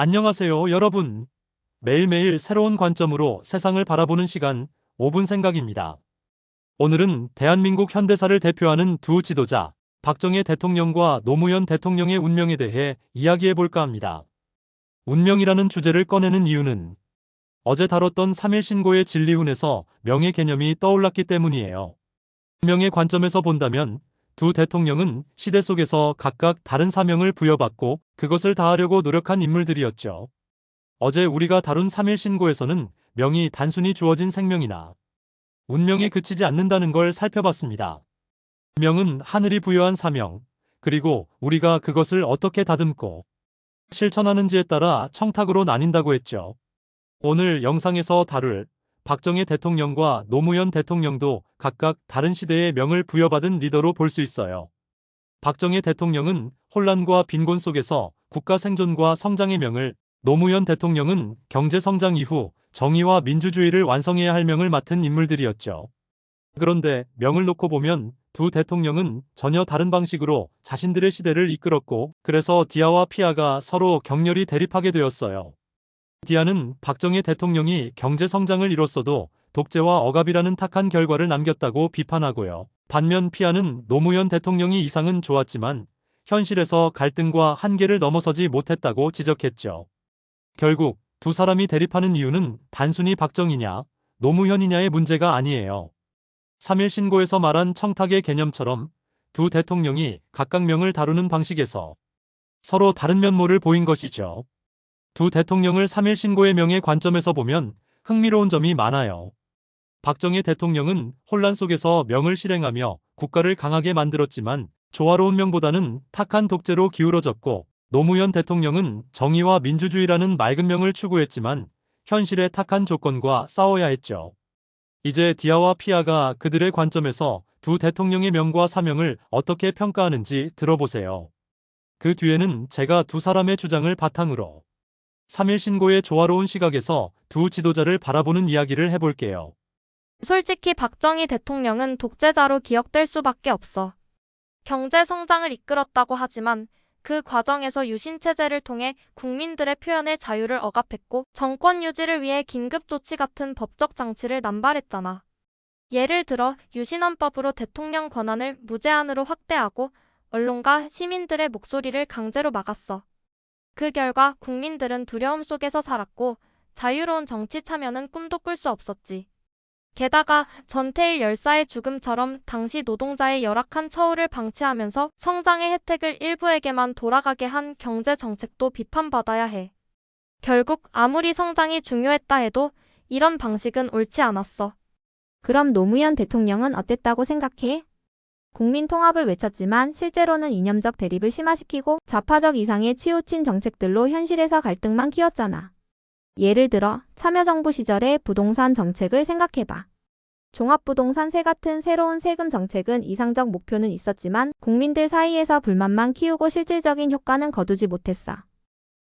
안녕하세요, 여러분. 매일매일 새로운 관점으로 세상을 바라보는 시간 5분 생각입니다. 오늘은 대한민국 현대사를 대표하는 두 지도자, 박정희 대통령과 노무현 대통령의 운명에 대해 이야기해 볼까 합니다. 운명이라는 주제를 꺼내는 이유는 어제 다뤘던 3일 신고의 진리훈에서 명예 개념이 떠올랐기 때문이에요. 운명의 관점에서 본다면 두 대통령은 시대 속에서 각각 다른 사명을 부여받고 그것을 다하려고 노력한 인물들이었죠. 어제 우리가 다룬 3일 신고에서는 명이 단순히 주어진 생명이나 운명에 그치지 않는다는 걸 살펴봤습니다. 명은 하늘이 부여한 사명, 그리고 우리가 그것을 어떻게 다듬고 실천하는지에 따라 청탁으로 나뉜다고 했죠. 오늘 영상에서 다룰 박정희 대통령과 노무현 대통령도 각각 다른 시대의 명을 부여받은 리더로 볼 수 있어요. 박정희 대통령은 혼란과 빈곤 속에서 국가 생존과 성장의 명을, 노무현 대통령은 경제 성장 이후 정의와 민주주의를 완성해야 할 명을 맡은 인물들이었죠. 그런데 명을 놓고 보면 두 대통령은 전혀 다른 방식으로 자신들의 시대를 이끌었고 그래서 디아와 피아가 서로 격렬히 대립하게 되었어요. 디아는 박정희 대통령이 경제 성장을 이뤘어도 독재와 억압이라는 탁한 결과를 남겼다고 비판하고요. 반면 피아는 노무현 대통령이 이상은 좋았지만 현실에서 갈등과 한계를 넘어서지 못했다고 지적했죠. 결국 두 사람이 대립하는 이유는 단순히 박정희냐, 노무현이냐의 문제가 아니에요. 3일 신고에서 말한 청탁의 개념처럼 두 대통령이 각각 명을 다루는 방식에서 서로 다른 면모를 보인 것이죠. 두 대통령을 3일 신고의 명의 관점에서 보면 흥미로운 점이 많아요. 박정희 대통령은 혼란 속에서 명을 실행하며 국가를 강하게 만들었지만 조화로운 명보다는 탁한 독재로 기울어졌고 노무현 대통령은 정의와 민주주의라는 맑은 명을 추구했지만 현실의 탁한 조건과 싸워야 했죠. 이제 디아와 피아가 그들의 관점에서 두 대통령의 명과 사명을 어떻게 평가하는지 들어보세요. 그 뒤에는 제가 두 사람의 주장을 바탕으로 3일 신고의 조화로운 시각에서 두 지도자를 바라보는 이야기를 해볼게요. 솔직히 박정희 대통령은 독재자로 기억될 수밖에 없어. 경제 성장을 이끌었다고 하지만 그 과정에서 유신체제를 통해 국민들의 표현의 자유를 억압했고 정권 유지를 위해 긴급조치 같은 법적 장치를 남발했잖아. 예를 들어 유신헌법으로 대통령 권한을 무제한으로 확대하고 언론과 시민들의 목소리를 강제로 막았어. 그 결과 국민들은 두려움 속에서 살았고 자유로운 정치 참여는 꿈도 꿀 수 없었지. 게다가 전태일 열사의 죽음처럼 당시 노동자의 열악한 처우를 방치하면서 성장의 혜택을 일부에게만 돌아가게 한 경제 정책도 비판받아야 해. 결국 아무리 성장이 중요했다 해도 이런 방식은 옳지 않았어. 그럼 노무현 대통령은 어땠다고 생각해? 국민 통합을 외쳤지만 실제로는 이념적 대립을 심화시키고 좌파적 이상에 치우친 정책들로 현실에서 갈등만 키웠잖아. 예를 들어 참여정부 시절의 부동산 정책을 생각해봐. 종합부동산세 같은 새로운 세금 정책은 이상적 목표는 있었지만 국민들 사이에서 불만만 키우고 실질적인 효과는 거두지 못했어.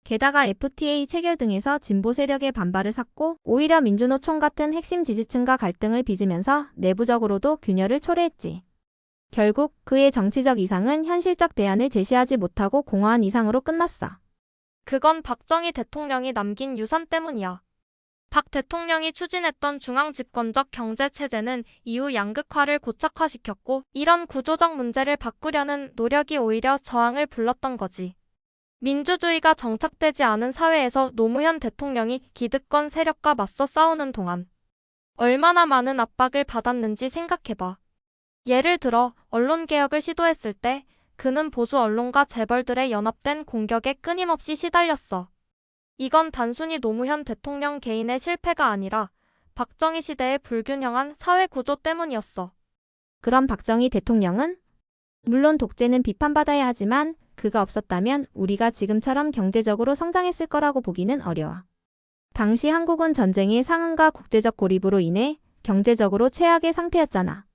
게다가 FTA 체결 등에서 진보 세력의 반발을 샀고 오히려 민주노총 같은 핵심 지지층과 갈등을 빚으면서 내부적으로도 균열을 초래했지. 결국 그의 정치적 이상은 현실적 대안을 제시하지 못하고 공허한 이상으로 끝났어. 그건 박정희 대통령이 남긴 유산 때문이야. 박 대통령이 추진했던 중앙집권적 경제체제는 이후 양극화를 고착화시켰고 이런 구조적 문제를 바꾸려는 노력이 오히려 저항을 불렀던 거지. 민주주의가 정착되지 않은 사회에서 노무현 대통령이 기득권 세력과 맞서 싸우는 동안 얼마나 많은 압박을 받았는지 생각해봐. 예를 들어 언론개혁을 시도했을 때 그는 보수 언론과 재벌들의 연합된 공격에 끊임없이 시달렸어. 이건 단순히 노무현 대통령 개인의 실패가 아니라 박정희 시대의 불균형한 사회 구조 때문이었어. 그럼 박정희 대통령은? 물론 독재는 비판받아야 하지만 그가 없었다면 우리가 지금처럼 경제적으로 성장했을 거라고 보기는 어려워. 당시 한국은 전쟁의 상흔과 국제적 고립으로 인해 경제적으로 최악의 상태였잖아.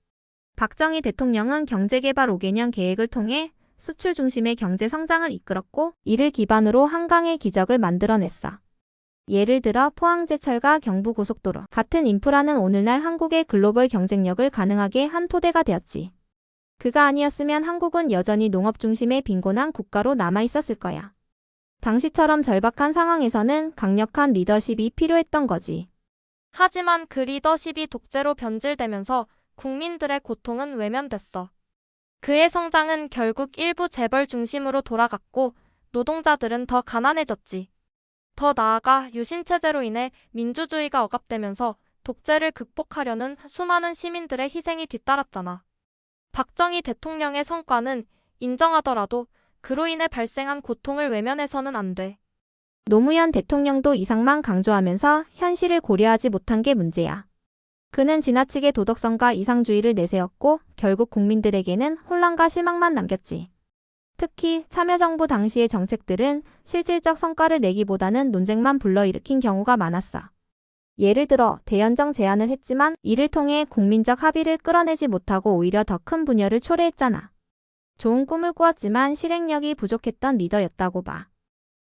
박정희 대통령은 경제개발 5개년 계획을 통해 수출 중심의 경제 성장을 이끌었고 이를 기반으로 한강의 기적을 만들어냈어. 예를 들어 포항제철과 경부고속도로 같은 인프라는 오늘날 한국의 글로벌 경쟁력을 가능하게 한 토대가 되었지. 그가 아니었으면 한국은 여전히 농업 중심의 빈곤한 국가로 남아 있었을 거야. 당시처럼 절박한 상황에서는 강력한 리더십이 필요했던 거지. 하지만 그 리더십이 독재로 변질되면서 국민들의 고통은 외면됐어. 그의 성장은 결국 일부 재벌 중심으로 돌아갔고 노동자들은 더 가난해졌지. 더 나아가 유신체제로 인해 민주주의가 억압되면서 독재를 극복하려는 수많은 시민들의 희생이 뒤따랐잖아. 박정희 대통령의 성과는 인정하더라도 그로 인해 발생한 고통을 외면해서는 안 돼. 노무현 대통령도 이상만 강조하면서 현실을 고려하지 못한 게 문제야. 그는 지나치게 도덕성과 이상주의를 내세웠고 결국 국민들에게는 혼란과 실망만 남겼지. 특히 참여정부 당시의 정책들은 실질적 성과를 내기보다는 논쟁만 불러일으킨 경우가 많았어. 예를 들어 대연정 제안을 했지만 이를 통해 국민적 합의를 끌어내지 못하고 오히려 더 큰 분열을 초래했잖아. 좋은 꿈을 꾸었지만 실행력이 부족했던 리더였다고 봐.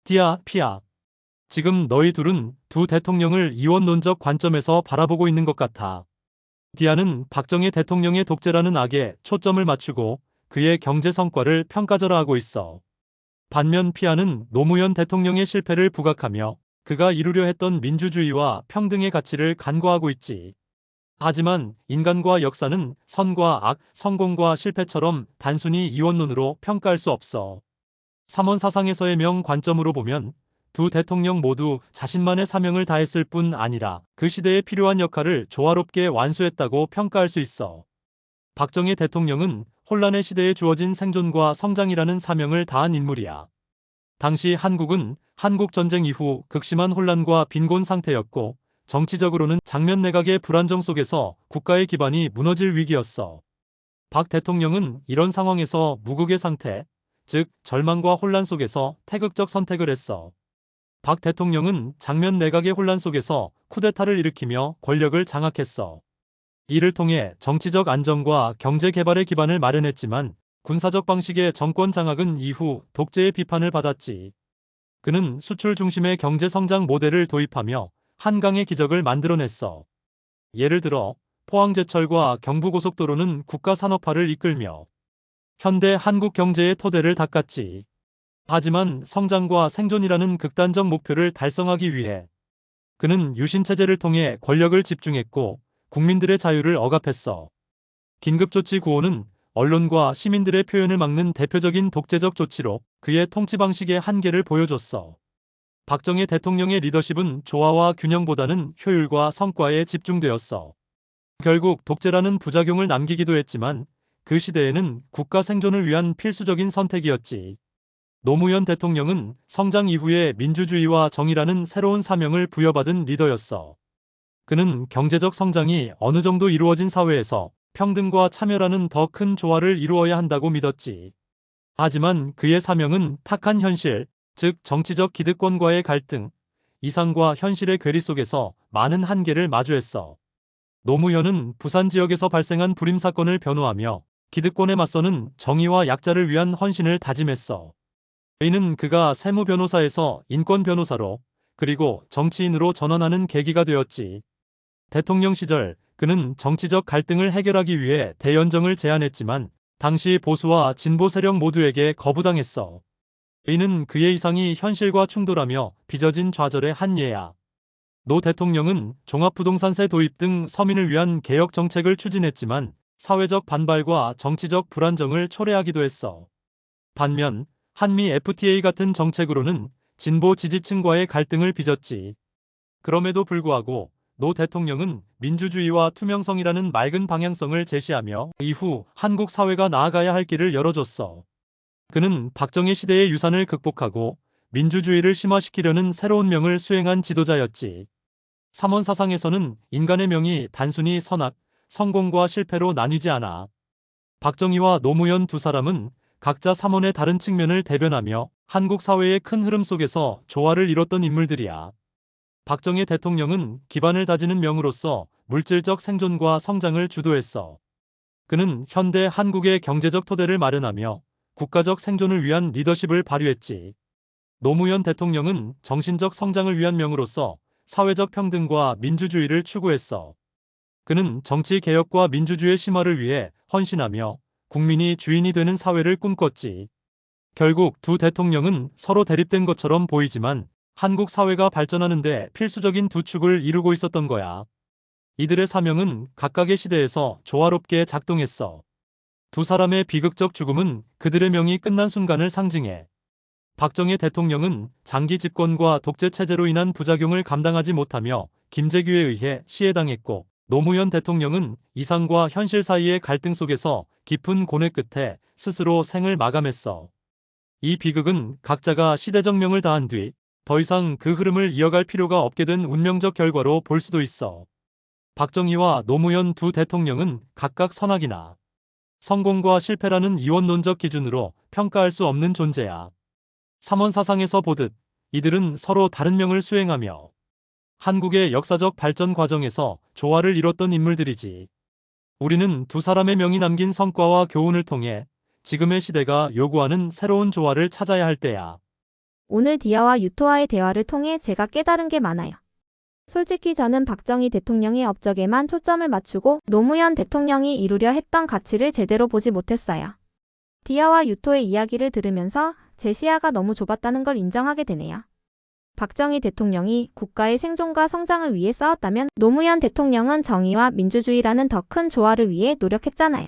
디아, 피아. 지금 너희 둘은 두 대통령을 이원론적 관점에서 바라보고 있는 것 같아. 디아는 박정희 대통령의 독재라는 악에 초점을 맞추고 그의 경제 성과를 평가절하하고 있어. 반면 피아는 노무현 대통령의 실패를 부각하며 그가 이루려 했던 민주주의와 평등의 가치를 간과하고 있지. 하지만 인간과 역사는 선과 악, 성공과 실패처럼 단순히 이원론으로 평가할 수 없어. 삼원 사상에서의 명 관점으로 보면 두 대통령 모두 자신만의 사명을 다했을 뿐 아니라 그 시대에 필요한 역할을 조화롭게 완수했다고 평가할 수 있어. 박정희 대통령은 혼란의 시대에 주어진 생존과 성장이라는 사명을 다한 인물이야. 당시 한국은 한국 전쟁 이후 극심한 혼란과 빈곤 상태였고 정치적으로는 장면 내각의 불안정 속에서 국가의 기반이 무너질 위기였어. 박 대통령은 이런 상황에서 무국의 상태, 즉 절망과 혼란 속에서 태극적 선택을 했어. 박 대통령은 장면 내각의 혼란 속에서 쿠데타를 일으키며 권력을 장악했어. 이를 통해 정치적 안정과 경제 개발의 기반을 마련했지만 군사적 방식의 정권 장악은 이후 독재의 비판을 받았지. 그는 수출 중심의 경제 성장 모델을 도입하며 한강의 기적을 만들어냈어. 예를 들어 포항제철과 경부고속도로는 국가 산업화를 이끌며 현대 한국 경제의 토대를 닦았지. 하지만 성장과 생존이라는 극단적 목표를 달성하기 위해 그는 유신체제를 통해 권력을 집중했고 국민들의 자유를 억압했어. 긴급조치 구호는 언론과 시민들의 표현을 막는 대표적인 독재적 조치로 그의 통치 방식의 한계를 보여줬어. 박정희 대통령의 리더십은 조화와 균형보다는 효율과 성과에 집중되었어. 결국 독재라는 부작용을 남기기도 했지만 그 시대에는 국가 생존을 위한 필수적인 선택이었지. 노무현 대통령은 성장 이후에 민주주의와 정의라는 새로운 사명을 부여받은 리더였어. 그는 경제적 성장이 어느 정도 이루어진 사회에서 평등과 참여라는 더 큰 조화를 이루어야 한다고 믿었지. 하지만 그의 사명은 탁한 현실, 즉 정치적 기득권과의 갈등, 이상과 현실의 괴리 속에서 많은 한계를 마주했어. 노무현은 부산 지역에서 발생한 불임 사건을 변호하며 기득권에 맞서는 정의와 약자를 위한 헌신을 다짐했어. 이는 그가 세무 변호사에서 인권 변호사로 그리고 정치인으로 전환하는 계기가 되었지. 대통령 시절 그는 정치적 갈등을 해결하기 위해 대연정을 제안했지만 당시 보수와 진보 세력 모두에게 거부당했어. 이는 그의 이상이 현실과 충돌하며 빚어진 좌절의 한 예야. 노 대통령은 종합부동산세 도입 등 서민을 위한 개혁 정책을 추진했지만 사회적 반발과 정치적 불안정을 초래하기도 했어. 반면 한미 FTA 같은 정책으로는 진보 지지층과의 갈등을 빚었지. 그럼에도 불구하고 노 대통령은 민주주의와 투명성이라는 맑은 방향성을 제시하며 이후 한국 사회가 나아가야 할 길을 열어줬어. 그는 박정희 시대의 유산을 극복하고 민주주의를 심화시키려는 새로운 명을 수행한 지도자였지. 삼원 사상에서는 인간의 명이 단순히 선악, 성공과 실패로 나뉘지 않아. 박정희와 노무현 두 사람은 각자 삼원의 다른 측면을 대변하며 한국 사회의 큰 흐름 속에서 조화를 이뤘던 인물들이야. 박정희 대통령은 기반을 다지는 명으로서 물질적 생존과 성장을 주도했어. 그는 현대 한국의 경제적 토대를 마련하며 국가적 생존을 위한 리더십을 발휘했지. 노무현 대통령은 정신적 성장을 위한 명으로서 사회적 평등과 민주주의를 추구했어. 그는 정치 개혁과 민주주의 심화를 위해 헌신하며 국민이 주인이 되는 사회를 꿈꿨지. 결국 두 대통령은 서로 대립된 것처럼 보이지만 한국 사회가 발전하는데 필수적인 두 축을 이루고 있었던 거야. 이들의 사명은 각각의 시대에서 조화롭게 작동했어. 두 사람의 비극적 죽음은 그들의 명이 끝난 순간을 상징해. 박정희 대통령은 장기 집권과 독재 체제로 인한 부작용을 감당하지 못하며 김재규에 의해 시해당했고 노무현 대통령은 이상과 현실 사이의 갈등 속에서 깊은 고뇌 끝에 스스로 생을 마감했어. 이 비극은 각자가 시대적 명을 다한 뒤 더 이상 그 흐름을 이어갈 필요가 없게 된 운명적 결과로 볼 수도 있어. 박정희와 노무현 두 대통령은 각각 선악이나 성공과 실패라는 이원론적 기준으로 평가할 수 없는 존재야. 삼원 사상에서 보듯 이들은 서로 다른 명을 수행하며 한국의 역사적 발전 과정에서 조화를 이뤘던 인물들이지. 우리는 두 사람의 명이 남긴 성과와 교훈을 통해 지금의 시대가 요구하는 새로운 조화를 찾아야 할 때야. 오늘 디아와 유토와의 대화를 통해 제가 깨달은 게 많아요. 솔직히 저는 박정희 대통령의 업적에만 초점을 맞추고 노무현 대통령이 이루려 했던 가치를 제대로 보지 못했어요. 디아와 유토의 이야기를 들으면서 제 시야가 너무 좁았다는 걸 인정하게 되네요. 박정희 대통령이 국가의 생존과 성장을 위해 싸웠다면 노무현 대통령은 정의와 민주주의라는 더 큰 조화를 위해 노력했잖아요.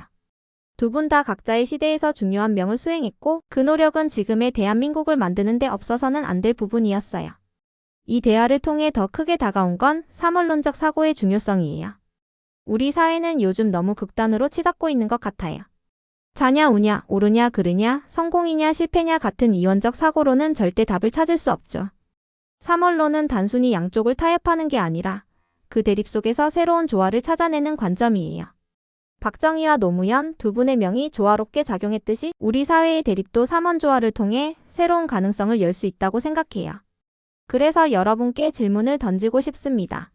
두 분 다 각자의 시대에서 중요한 명을 수행했고 그 노력은 지금의 대한민국을 만드는 데 없어서는 안 될 부분이었어요. 이 대화를 통해 더 크게 다가온 건 사물론적 사고의 중요성이에요. 우리 사회는 요즘 너무 극단으로 치닫고 있는 것 같아요. 자냐 우냐, 옳으냐 그르냐, 성공이냐 실패냐 같은 이원적 사고로는 절대 답을 찾을 수 없죠. 사물론은 단순히 양쪽을 타협하는 게 아니라 그 대립 속에서 새로운 조화를 찾아내는 관점이에요. 박정희와 노무현 두 분의 명이 조화롭게 작용했듯이 우리 사회의 대립도 삼원조화를 통해 새로운 가능성을 열 수 있다고 생각해요. 그래서 여러분께 질문을 던지고 싶습니다.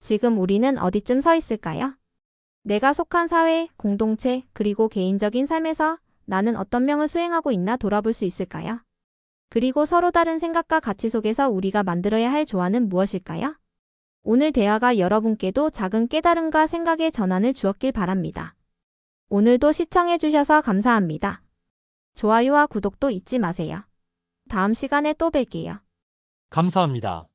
지금 우리는 어디쯤 서 있을까요? 내가 속한 사회, 공동체, 그리고 개인적인 삶에서 나는 어떤 명을 수행하고 있나 돌아볼 수 있을까요? 그리고 서로 다른 생각과 가치 속에서 우리가 만들어야 할 조화는 무엇일까요? 오늘 대화가 여러분께도 작은 깨달음과 생각의 전환을 주었길 바랍니다. 오늘도 시청해주셔서 감사합니다. 좋아요와 구독도 잊지 마세요. 다음 시간에 또 뵐게요. 감사합니다.